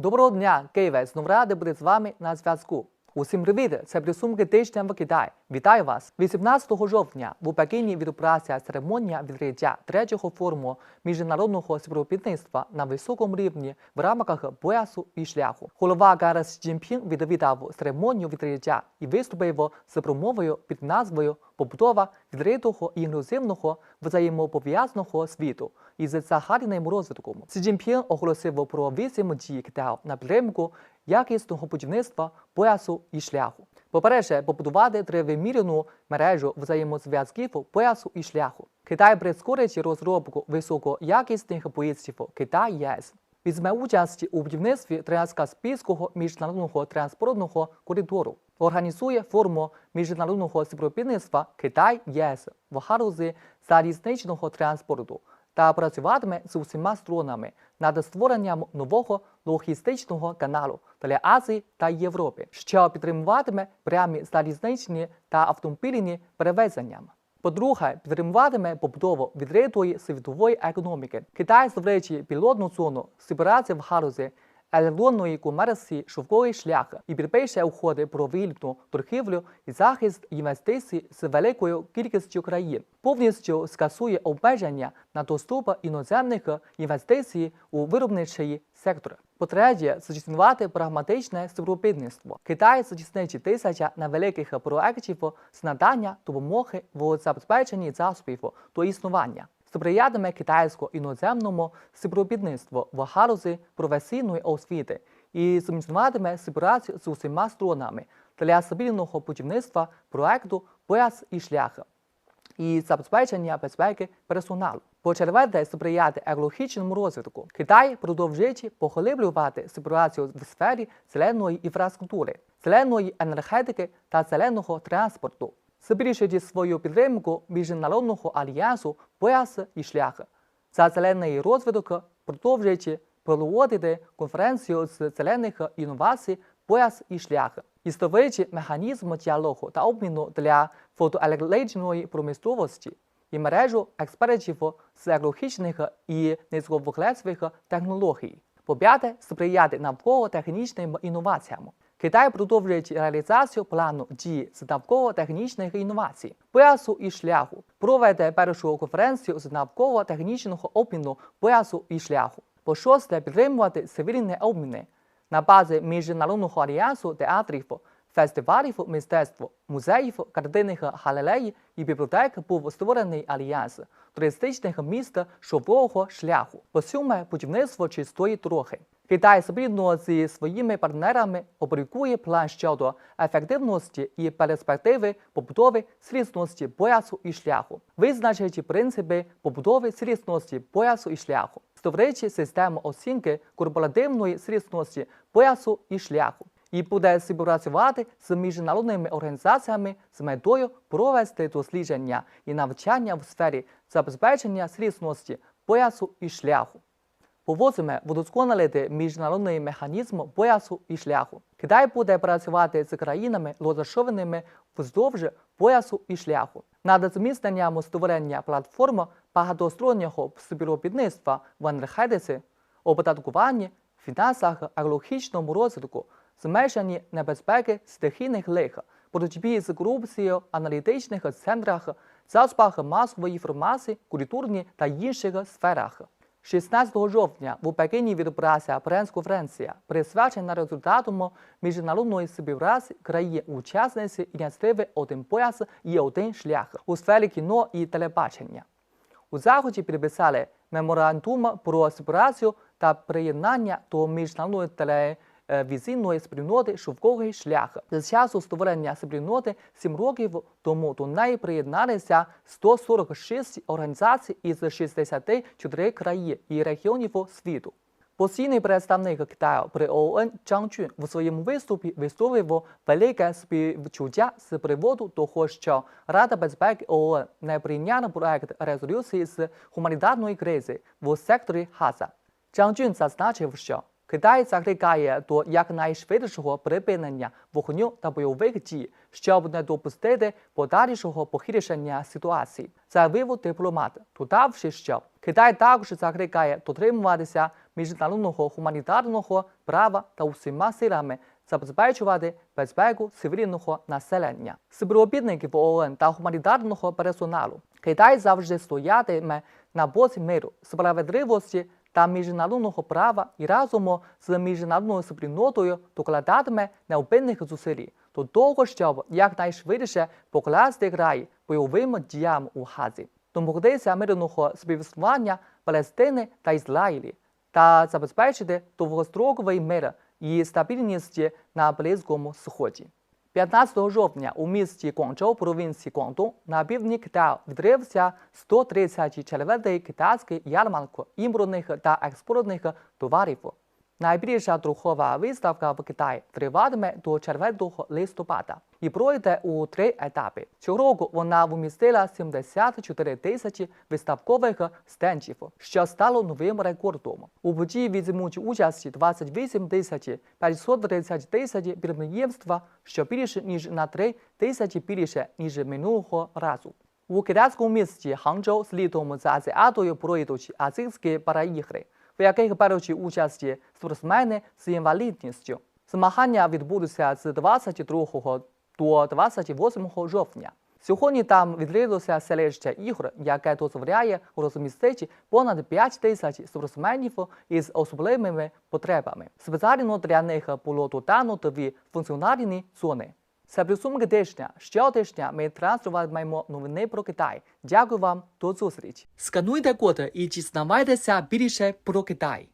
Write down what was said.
Доброго дня, Києве! Знову радий бути з вами на зв'язку. Усім привіт! Це підсумки тижня в Китаї. Вітаю вас! 18 жовтня в Пекіні відбулася церемонія відкриття третього форуму міжнародного співробітництва на високому рівні в рамках поясу і шляху. Голова Сі Цзіньпін відвідав церемонію відкриття і виступив з промовою під назвою Побудова відкритого і інклюзивного взаємопов'язаного світу із загальним розвитком. Сі Цзіньпін оголосив про вісім дій Китаю на підтримку якісного будівництва поясу і шляху. По-перше, побудувати тривимірну мережу взаємозв'язків поясу і шляху. Китай прискорить розробку високоякісних поїздів Китай ЄС. Візьме участь у будівництві Транскаспійського міжнародного транспортного коридору. Організує форму міжнародного співробітництва Китай ЄС в галузі залізничного транспорту та працюватиме з усіма сторонами над створенням нового логістичного каналу для Азії та Європи, що підтримуватиме прямі залізничні та автомобільні перевезення. По-друге, підтримуватиме побудову відритої світової економіки. Китай створює пілотну зону співпраці в галузі електронної комерції шовковий шлях і підпише угоди про вільну торгівлю і захист інвестицій з великою кількістю країн, повністю скасує обмеження на доступ іноземних інвестицій у виробничий сектор. По-третє, здійснювати прагматичне співробітництво. Китай здійснить тисяча невеликих проєктів з надання допомоги в забезпеченні засобів до існування сприятиме китайсько-іноземному співробітництву в галузі професійної освіти і зміцнюватиме співпрацю з усіма сторонами для стабільного будівництва проекту «Пояс і шлях» і забезпечення безпеки персоналу. По-четверте, сприяти екологічному розвитку. Китай продовжить поглиблювати співпрацю в сфері зеленої інфраструктури, зеленої енергетики та зеленого транспорту збільшити свою підтримку міжнародного альянсу пояс і шлях. За зелений розвиток продовжуючи проводити конференцію з зелених інновацій пояс і шлях, і створюючи механізм діалогу та обміну для фотоелектричної промисловості і мережу експертів з екологічних і низьковуглецевих технологій. По-п'яте, сприяти навколо-технічним інноваціям. Китай продовжує реалізацію плану дії з навколо-технічних інновацій, поясу і шляху, проведе першу конференцію з навколо-технічного обміну поясу і шляху. По шосте, підтримувати цивільні обміни на базі міжнародного альянсу театрів, фестивалів мистецтва, музеїв, картинних галереї і бібліотек був створений альянс туристичних міст шовкового шляху. По сьоме, будівництво чистої дороги. Китай спільно зі своїми партнерами опублікує план щодо ефективності і перспективи побудови цілісності поясу і шляху, визначить принципи побудови цілісності поясу і шляху, створюючи систему оцінки корпоративної цілісності поясу і шляху. І буде співпрацювати з міжнародними організаціями з метою провести дослідження і навчання в сфері забезпечення цілісності поясу і шляху повозиме вдосконалити міжнародний механізм поясу і шляху. Китай буде працювати з країнами, розташованими вздовж поясу і шляху, над зміцненням створення платформ багатостороннього співробітництва в енергетиці, оподаткуванні, фінансах, екологічному розвитку, зменшенні небезпеки стихійних лих, боротьбі з корупцією, аналітичних центрах, засобах масової інформації, культурні та інших сферах. 16 жовтня в Пекіні відбулася прес-конференція, присвячена результатам міжнародної співпраці країн-учасниць ініціативи «Один пояс і один шлях у сфері кіно і телебачення. У заході підписали меморандум про співпрацю та приєднання до міжнародної Е, візійної спільноти шовковий шлях. З часу створення спільноти сім років тому до неї приєдналися 146 організацій із 64 країн і регіонів світу. Постійний представник Китаю при ООН Чан Чун в своєму виступі висловив велике співчуття з приводу того, що Рада безпеки ООН не прийняла проект резолюції з гуманітарної кризи в секторі Газа. Чан Чун зазначив, що Китай закликає до якнайшвидшого припинення вогню та бойових дій, щоб не допустити подальшого погіршення ситуації, заявив дипломат, додавши, що Китай також закликає дотримуватися міжнародного гуманітарного права та усіма силами забезпечувати безпеку цивільного населення. Співробітників ООН та гуманітарного персоналу Китай завжди стоятиме на боці миру, справедливості та міжнародного права і разом з міжнародною спільнотою докладатиме необхідних зусиль до того, щоб якнайшвидше покласти край бойовим діям у Газі, домогтися мирного співіснування Палестини та Ізраїлі та забезпечити довгостроковий мир і стабільність на Близькому Сході. 15 жовтня у місті Гуанчжоу, провінції Гуандун, на півдні Китаю відрився 134-й китайський ярмарок імпортних та експортних товарів. Найбільша друкова виставка в Китаї триватиме до 4 листопада і пройде у три етапи. Цього вона вмістила 74 тисячі виставкових стендів, що стало новим рекордом. У події візьмуть участь 28 тисяч 530 тисяч підприємства, що більше ніж на 3 тисячі більше ніж минулого разу. У китайському місті Ханчжоу слідом за Азіатою пройдуть азійські параігри – в яких беручи участь спортсмени з інвалідністю. Змагання відбудуться з 22 до 28 жовтня. Сьогодні там відкрилося селище ігор, яке дозволяє розмістити понад 5 тисяч спортсменів із особливими потребами. Спеціально для них було додано дві функціональні зони. Це підсумки тижня. Щотижня ми транслюватимемо новини про Китай. Дякую вам, до зустрічі. Скануйте коди і дізнавайтеся більше про Китай.